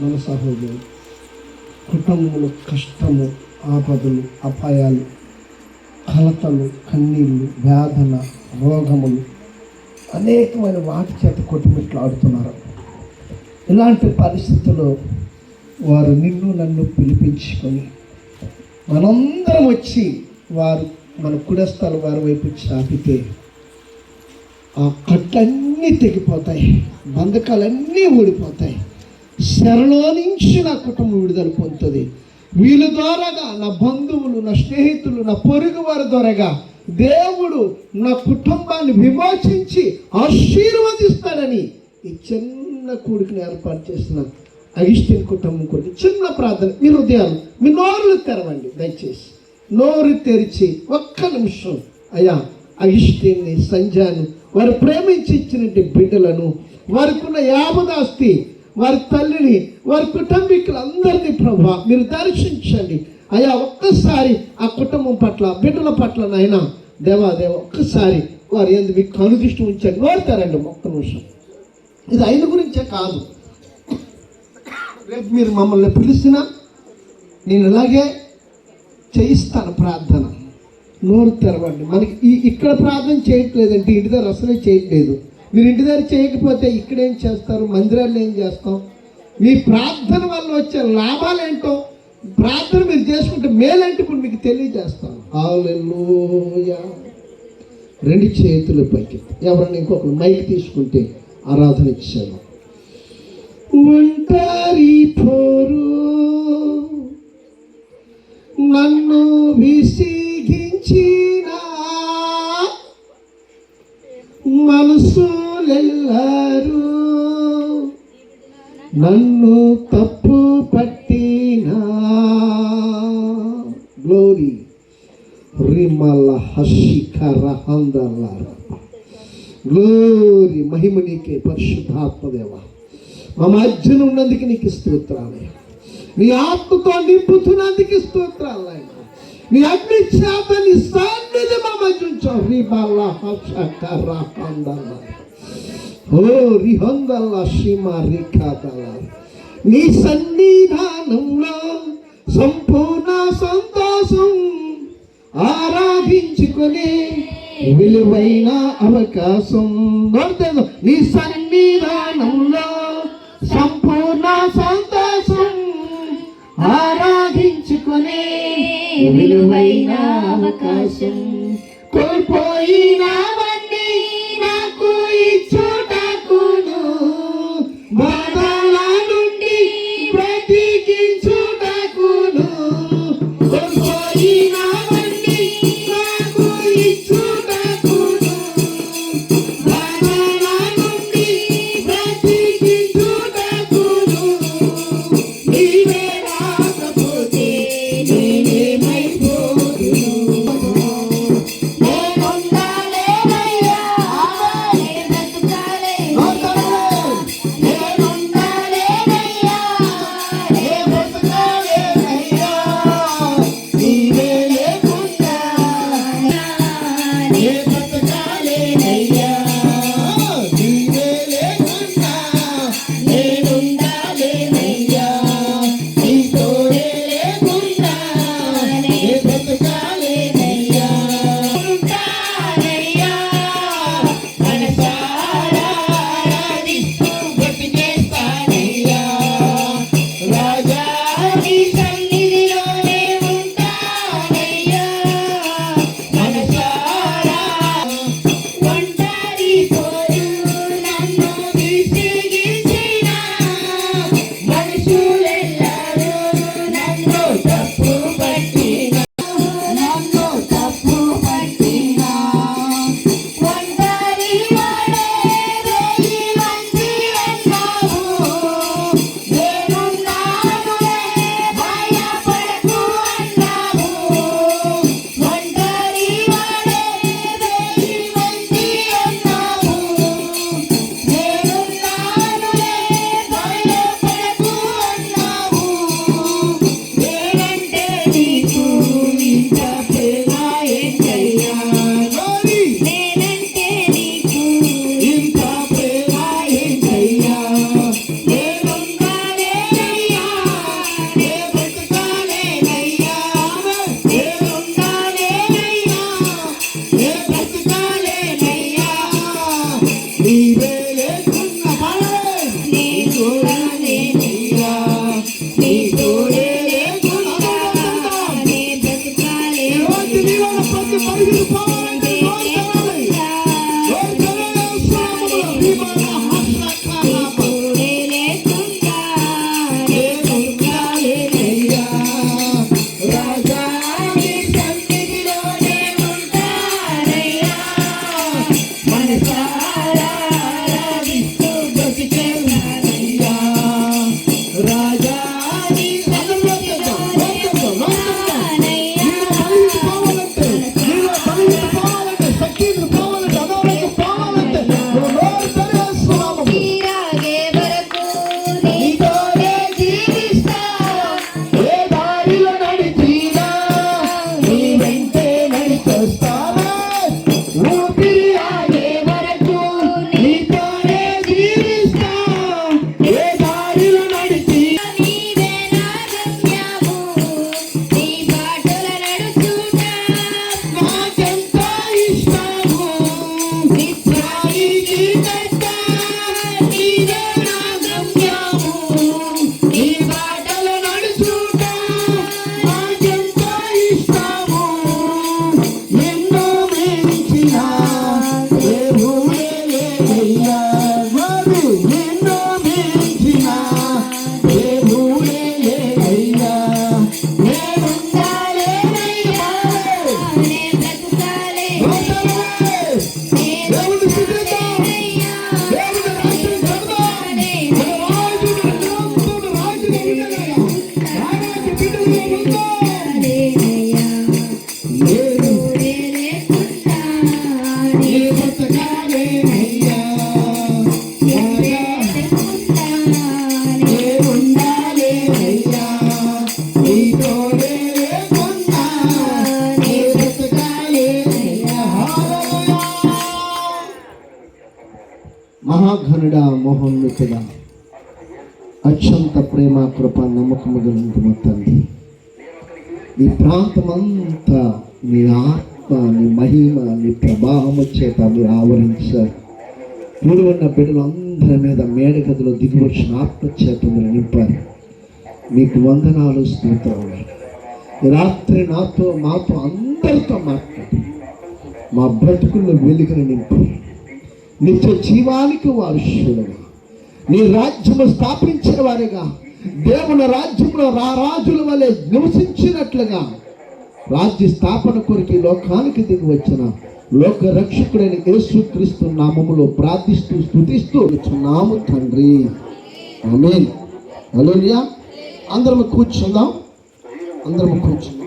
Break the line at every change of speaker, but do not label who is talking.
మన సహోదరుడు కుటుంబంలో కష్టము ఆపదలు అపాయాలు కలతలు కన్నీళ్ళు వేదన రోగములు అనేకమైన వాటి చేత కొట్టుమిట్లాడుతున్నారు ఇలాంటి పరిస్థితుల్లో వారు నిన్ను నన్ను పిలిపించుకొని మనందరం వచ్చి వారు మన కుడస్థల వారి వైపు చాపితే ఆ కట్లన్నీ తెగిపోతాయి బంధకాలన్నీ ఊడిపోతాయి. శరణలో నా కుటుంబం విడుదల పొందుతుంది. వీళ్ళ ద్వారాగా నా బంధువులు నా స్నేహితులు నా పొరుగు వారి ద్వారాగా దేవుడు నా కుటుంబాన్ని విమోచించి ఆశీర్వదిస్తాడని ఈ చిన్న కూడికని ఏర్పాటు చేసిన అగిష్టిన్ కుటుంబం కొరకు చిన్న ప్రార్థన. మీ హృదయాలు మీ నోరులు తెరవండి. దయచేసి నోరు తెరిచి ఒక్క నిమిషం అయ్యా అగిష్టిని సంజాను వారు ప్రేమించి ఇచ్చినటువంటి బిడ్డలను వారికి ఉన్న యాపదాస్తి వారి తల్లిని వారి కుటుంబీకులందరినీ ప్రభా మీరు దర్శించండి. అయ్యా ఒక్కసారి ఆ కుటుంబం పట్ల బిడ్డల పట్ల నైనా దేవా దేవ ఒక్కసారి వారు ఎందు మీకు కనుదృష్టి ఉంచండి. నోరుతారండి ఒక్క నిమిషం. ఇది ఆయన గురించే కాదు. రేపు మీరు మమ్మల్ని పిలిచినా నేను ఇలాగే చేయిస్తాను ప్రార్థన. నోరు తెరవండి. మనకి ఈ ఇక్కడ ప్రార్థన చేయట్లేదంటే ఇంటి దగ్గర అసలే చేయట్లేదు. మీరు ఇంటి దగ్గర చేయకపోతే ఇక్కడేం చేస్తారు? మందిరాల్లో ఏం చేస్తాం? మీ ప్రార్థన వల్ల వచ్చే లాభాలు ఏంటో ప్రార్థన మీరు చేసుకుంటే మేలంటే ఇప్పుడు మీకు తెలియజేస్తాను. హల్లెలూయా రెండు చేతులు పైకి. ఎవరన్నా ఇంకొకరు మైక్ తీసుకుంటే ఆరాధన ఇచ్చాను ఒంటరి పోరు. నన్ను విసిగించి నన్ను తప్పు పట్టినా. గ్లోరీ రిమల హషికర హందలార గ్లోరీ మహిమ నీకే పరిశుద్ధాత్మదేవ మా మధ్యన ఉన్నందుకు నీకు స్తోత్రాలయ్య నీ ఆత్మతో నింపుతున్నందుకు స్తోత్రాలు నీ అగ్ని చేత నీ సాన్నిధి మా మధ్య ఉంచావు. రిమల హషకర హందల్లారా నీ సన్నిధానంలో సంపూర్ణ సంతోషం ఆరాధించుకునే విలువైన అవకాశం నీ సన్నిధానంలో సంపూర్ణ సంతోషం ఆరాధించుకునే విలువైన అవకాశం. కోల్పోయినవన్నీ ఘనుడా మహోన్నతుడా. అత్యంత ప్రేమ కృప నమ్మకము కలిగిన తండ్రి. ఈ ప్రాంతమంతా నీ ఆత్మ నీ మహిమ నీ ప్రభావము చేత మీరు ఆవరించారు. కూడి ఉన్న బిడ్డలందరి మీద మేడగదిలో దిగి వచ్చిన ఆత్మ చేత మీరు నింపారు. మీకు వందనాలు స్తోత్రాలు రాత్రి నాతో మాతో అందరితో మాట్లాడు మా బ్రతుకుల్లో వెలుగును నింపారు నిత్య జీవానికి వారసులుగా. నీ రాజ్యము స్థాపించిన వారిగా. దేవుని రాజ్యంలో రారాజుల వలె నివసించినట్లుగా. రాజ్య స్థాపన కొరకు లోకానికి దిగి వచ్చిన లోక రక్షకుడైన యేసుక్రీస్తు నామములో ప్రార్థిస్తూ స్థుతిస్తూ వచ్చున్నాము తండ్రి. ఆమేన్. హల్లెలూయా. అందరం కూర్చుందాం. అందరం కూర్చుందాం.